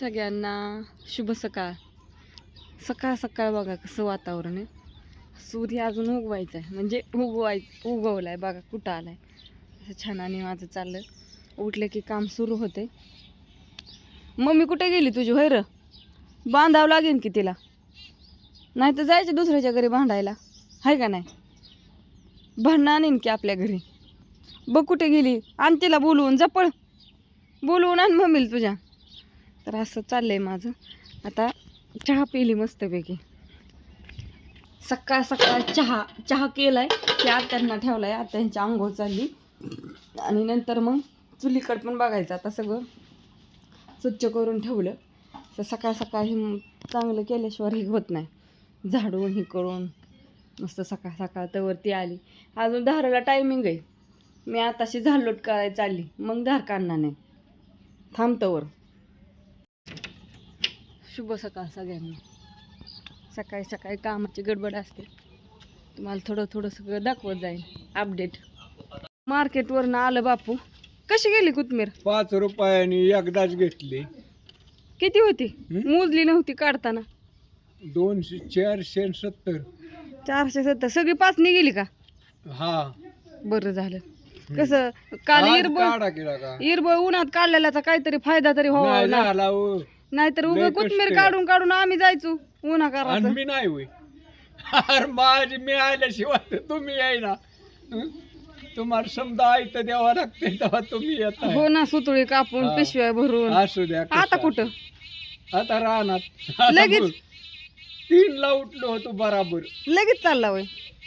सगळ्यांना शुभ सकाळ. सकाळ सकाळ बघा कसं वातावरण आहे. सूर्य अजून उगवायचा आहे म्हणजे उगवाय आहे बघा कुठं आलाय. असं छान आणि माझं चाललं उठलं की काम सुरू होते मम्मी कुठे गेली तुझी? होय र? बांधावं लागेल की तिला. नाही तर जायचं दुसऱ्याच्या घरी भांडायला. आहे का नाही? भांडणं आणीन की आपल्या घरी. बघ कुठे गेली? आण तिला बोलवून जपळ बोलवून आण मम्मीला तुझ्या. तर असं चाललं आहे माझं. आता चहा पिली मस्तपैकी. सकाळ सकाळ चहा चहा केला आहे की आत्यांना ठेवलाय. आत्यांची आंघोळ चालली. आणि नंतर मग चुलीकडे पण बघायचं. आता सगळं स्वच्छ करून ठेवलं. तर सकाळ सकाळ हे चांगलं केल्याशिवाय हे होत नाही. झाडून हे करून मस्त सकाळ सकाळ तर आली. अजून धाराला टायमिंग आहे. मी आताशी झाडलोट करायला चालली. मग धार काढणार नाही. थांबतवर शुभ सकाळ सगळ्यांना. सकाळी सकाळी कामाची गडबड असते. तुम्हाला थोडं थोडं सगळं दाखवत जाईल अपडेट मार्केटवरनं आलं बापू. कशी गेली कोथमीर? पाच रुपयाने एकदाच घेतली. किती होती? मोजली नव्हती काढताना. दोनशे चारशे आणि सत्तर. चारशे सत्तर. सगळी पाचनी गेली का? हा. बरं झालं. कसं काल आज इरबळ काढा केला का इरबळ उन्हात काढलेल्याचा काहीतरी फायदा तरी नाही व्हावा ना झाला हो. नाहीतर लय उगं कोथमीर आहे. काढून काढून आम्ही जायचो. उन्हा आणि करायचं. मी नाही होय. अरे माझी मी आल्याशिवाय तर तुम्ही यायना. हं? तुम्हाला समजा ऐकतं द्यावं लागते तेव्हा तुम्ही येत हो ना सुतळी कापून हा. पिशव्या भरून. असू द्या आता कुठं? असू. आता राहणार लगेच? तीन ला उठलो होतो बराबर. लगेच चालला वय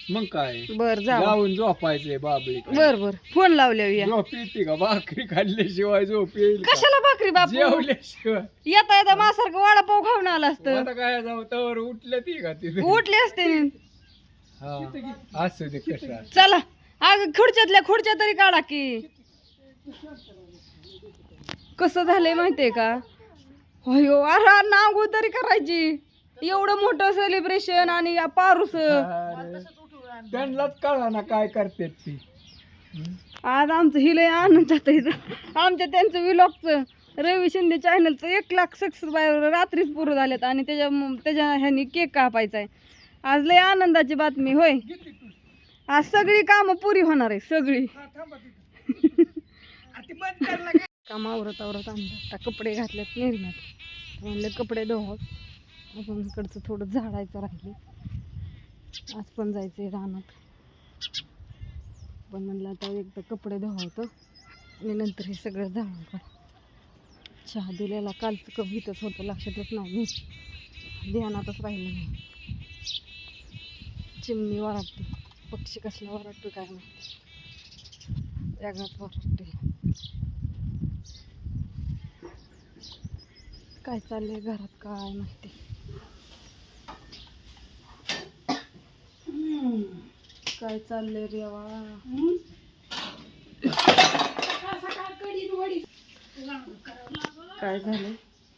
मग काय? बर जा जाऊन झोपायचंय बाबळी बर बर. फोन लावल्या या. झोप येते का? भाकरी खाल्ल्याशिवाय झोप येईल का? कशाला भाकरी बापू? जेवल्याशिवाय. येता येता माझ्यासारखं वडापाव खाऊन आला असतं. आता काय जाऊ उठलं ती का तिथे उठले असते. हा. असू दे कसं चला. अग खुर्च्यातल्या खुर्च्या तरी काढा की. कसं झालंय माहितीये का? अयो अरे नांगू तरी करायची. एवढं मोठं सेलिब्रेशन आणि या पारूस. अरे, त्यांनाच कळा ना काय करते ती. आज आमचं हिलय आनंद आता इथं. आमच्या त्यांचं विलॉगचं रवी शिंदे चॅनलचं एक लाख सबस्क्रायबर रात्रीच पुरं झालेत आणि त्याच्या त्याच्या ह्यानी केक कापायचा आहे आज लय आनंदाची बातमी होय. आज सगळी कामं पुरी होणार आहे सगळी. काम आवरत आवरत आणलं. कपडे घातलेत निर्म्यात म्हणले कपडे धुवावं. अजून इकडचं थोडं झाडायचं राहिले आज पण जायचं आहे रानात. पण म्हणलं आता एकदा कपडे धुवावतं आणि नंतर हे सगळं झाडून काढ. चहा दिलेला कालचं कप होतं लक्षातच नाही मी. ध्यानातच राहिलं नाही. चिमणी वराटते पक्षी कसला वराटतो काय माहिती. जगात वराटते काय चाललंय घरात? काय नाही. काय चाललंय रेवा काय झालं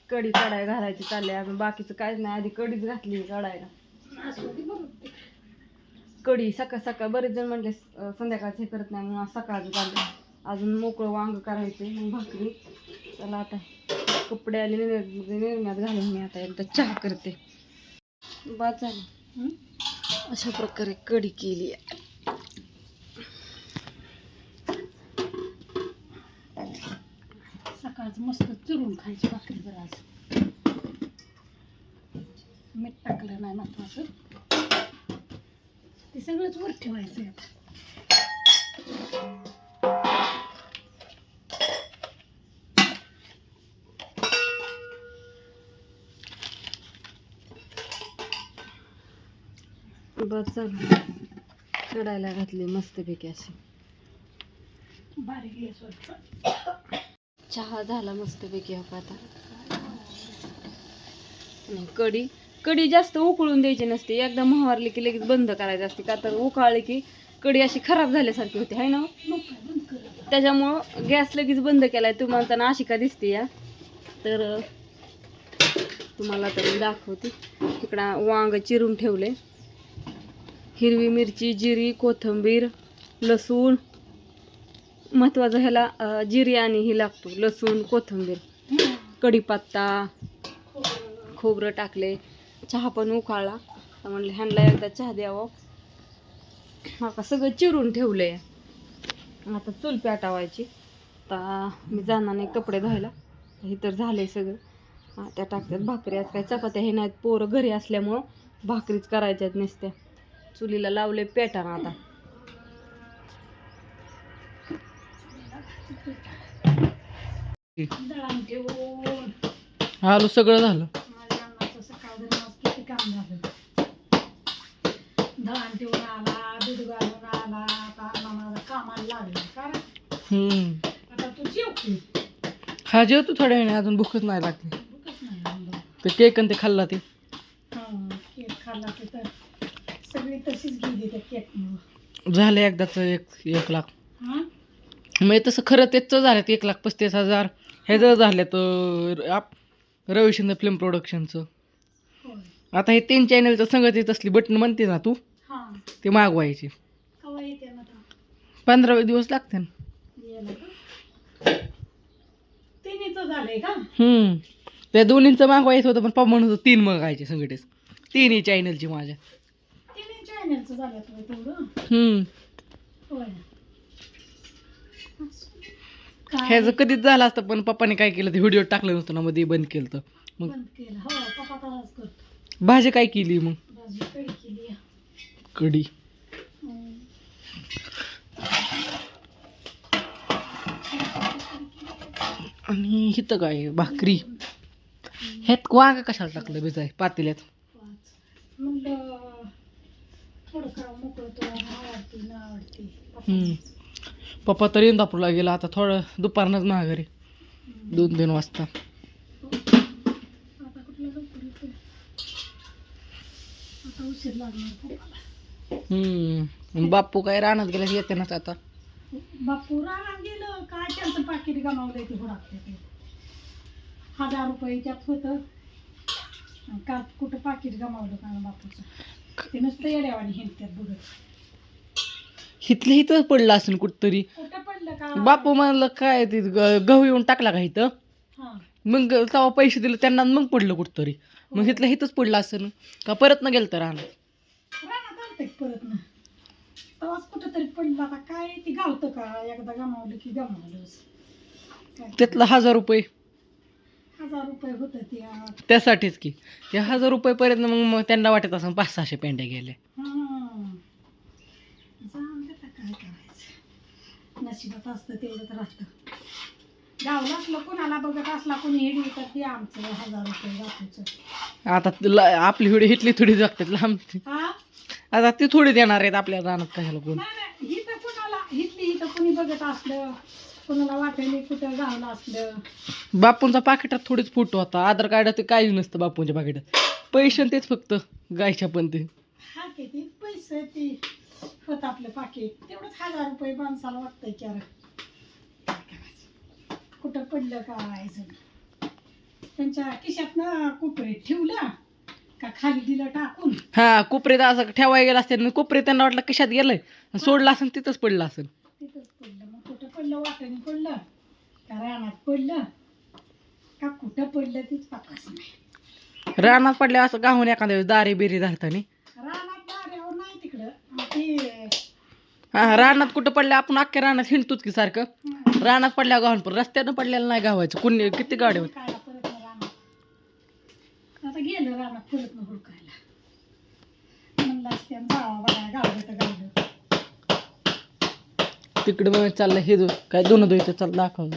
कढी कढाय घालायची चाललंय अजून. बाकीचं काहीच नाही. आधी कढीच घातली कढायला. कढी सकाळ सकाळ बरेच जण म्हणले संध्याकाळचं हे करत नाही मग सकाळचं चाललं अजून मोकळं वांग करायचे मग भाकरी. चला आता. कपडे आले निर्- निर्म्यात घालून मी आता एकदा चहा करते. बाद झालं. अशा प्रकारे कढी केली आहे. सकाळचं मस्त चुरून खायची भाकरी बरं आज. मीठ टाकलं नाही महत्वाचं. ते सगळंच वर ठेवायचं आहे आता. बस झालं. कढायला घातली मस्तपैकी अशी. चहा झाला मस्तपैकी हो आता. कढी कढी जास्त उकळून द्यायची नसते. एकदा महारली की लगेच बंद करायची असते. का तर उकाळली की कढी अशी खराब झाल्यासारखी होते आहे ना? त्याच्यामुळं गॅस लगेच बंद केलाय. तुम्हाला तर अशी का दिसते या? तर तुम्हाला तर दाखवते. इकडं वांग चिरून ठेवले हिरवी मिरची जिरी कोथिंबीर लसूण. महत्त्वाचं ह्याला जिरी आणि ही लागतो लसूण कोथिंबीर. कढीपत्ता. खोबरं टाकले. चहा पण उकाळला. म्हणलं ह्यांना एकदा चहा द्यावं. आता सगळं चिरून ठेवलंय. आता चूल पेटावायची. आता मी जाणार नाही कपडे धुवायला. हे तर झालंय सगळं. त्या टाकतात भाकरी. आज काय चपात्या हे नाहीत. पोरं घरी असल्यामुळं भाकरीच करायच्यात नसत्या. चुलीला लावले पेटाना आता. आलो सगळं झालं. दळण ठेवून आला दूध घालून आला आता अण्णा माझा कामाला लागला कारण आता तू जेवते हा जेवतो थोड्या वेळाने अजून भूकच नाही लागली. भूकच नाही आणलं. ते केक आणि ते खाल्ला ते हं, केक खाल्ला की तर सगळी तशीच गेली त्या केकमुळं झालं एकदाच एक एक लाख. म्हणजे तसं खरं तेच झालं एक लाख पस्तीस हजार. ह्याचं झालं तर आप रवी शिंदे फिल्म प्रोडक्शनचं आता हे तीन चॅनलचं संगत येत असली बटन म्हणते ना तू ते मागवायची. पंधरावे दिवस लागते ना. त्या दोन्हींचं मागवायचं होतं पण पप्पा म्हणत होतं तीन मागायचे संगटेच तिन्ही चॅनलची माझ्या. चॅनलचं झालं तुला तेवढं. हम्म. होय. काय ह्याचं कधीच झालं असतं पण पप्पाने काय केलं ते व्हिडिओ टाकलं नव्हतं ना मध्ये बंद केलं तर मग बंद केलं. हो पप्पा तसाच करतो. भाजी काय केली मग? भाजी कढी केली आहे. कढी. आणि इथं काय भाकरी. ह्यात वांग कशाला टाकलं बिजाय पातेल्यात. म्हणलं थोडं काम मोकळं तुला आवडते ना आवडते. हम्म. पप्पा तर इंदापूरला गेला आता थोडं दुपारनंच माघारी दोन तीन वाजता. आता कुठलं लवकर येते आता उशीर लागणार पप्पाला. हम्म. आणि बाप्पू काय रानात गेला येते ना आता. बापू रानात गेलं काय त्यांचं पाकिट गमावलंय ते हजार रुपये त्यात होतं. आणि काल कुठं पाकिट गमावलं का बापूचं ते नुसतं येड्यावानी इथं पडलं असेल कुठतरी. कुठं पडलं का? बापू म्हणलं काय ते ग- गहू येऊन टाकला का इथं? हां. मग तेव्हा पैसे दिले त्यांना मग पडलं कुठतरी. मग इथलं इथंच पडलं असेल. का परत न गेलं तर रानात परत ना? कुठं तरी पडलं आता. काय ते गावतं का? एकदा गमावलं की गमावलंच. काय त्यातलं हजार रुपये. हजार रुपये होतं ते. त्यासाठीच की. ते हजार रुपयेपर्यंत मग मग त्यांना वाटत असं पाच सहाशे पेंड्या गेल्या हां. जाऊन आता काय करायचं. नशिबात असतं तेवढं तर असतं गावला असलं कोणाला बघत असला कोणी हिडवी तर ते आमचं हजार रुपये बापूचं आता ल- आपली थोडी हिटली थोडी जगतात लांब. हा? आता ती थोडी देणार आहेत आपल्या रानात कशाला कोण? नाही नाही. इथं कोणाला हिटली इथं कोणी बघत असलं कोणाला वाटेल कुठं गावलं असलं. बापूंचा पाकिटात थोडीच फोटो होता. आधार कार्ड ते काहीच नसतं बापूंच्या पाकिटात. पैसे तेच फक्त गायच्या पण ते. हा किती पैसे ते होत आपलं पाकिट. तेवढंच हजार रुपये माणसाला वाटतंय की अरे काय करायचं? कुठं पडलं काय सगळं त्यांच्या खिशातनं कुपरीत ठेवलं का खाली दिलं टाकून? हा कोपऱ्यात असं ठेवायला गेलं असते. कोपरे त्यांना वाटलं कशात गेलंय. सोडलं असेल तिथंच पडलं असेल तिथंच पडलं मग कुठं पडलं वाटेने पडलं. का रानात पडलं. का कुठं पडलं तीच पाकाच नाही. रानात पडल्या असं गाहून एखाद्या वेळेस दारे बिरी धरतानी. रानात दाऱ्यावर नाही तिकडं. मग ते हा रानात कुठं पडल्या आपण अख्ख्या रानात हिंडतोच की सारखं. हं, रानात पडल्या गावून पण रस्त्यानं पडलेलं नाही गावायचं कुणी किती गाड्या होत्या? हुडकायला परत न रानात. आता गेलं रानात परत न हुडकायला म्हणलं असते जावा बघा गावलं तिकडे मग चाललं हे दो- काय दोन दोन चाल दाखवलं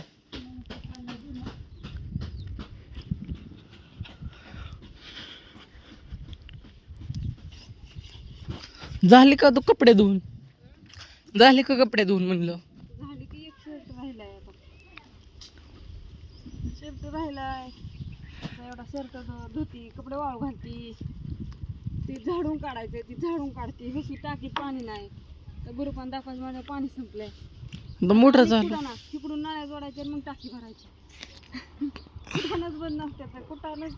झाली का तू कपडे धुवून? झाले का कपडे धुवून म्हणलं? झाली की एक शर्ट राहिलाय आता. शर्ट राहिलाय. एवढा शर्ट धुती कपडे वाळू घालती. ती झाडून काढायचे ती झाडून काढते. ह्याची टाकी पाणी नाही. तर गुरुपान दाखवायचं माझ्या पाणी संपलंय. मोटर झालं ना तिकडून नळ्या जोडायच्या आणि मग टाकी भरायची कुठानच बंद नसतात तर कुठानच.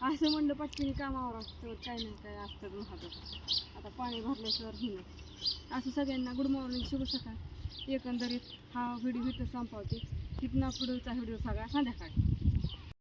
असं म्हणलं पटकन कामावर असतं काय नाही काय असतं आता पाणी भरल्याशिवाय असं सगळ्यांना गुड मॉर्निंग शुभ सकाळ. एकंदरीत हा व्हिडिओ इथं संपवते. तिथनं पुढचा व्हिडिओ सगळा संध्याकाळी.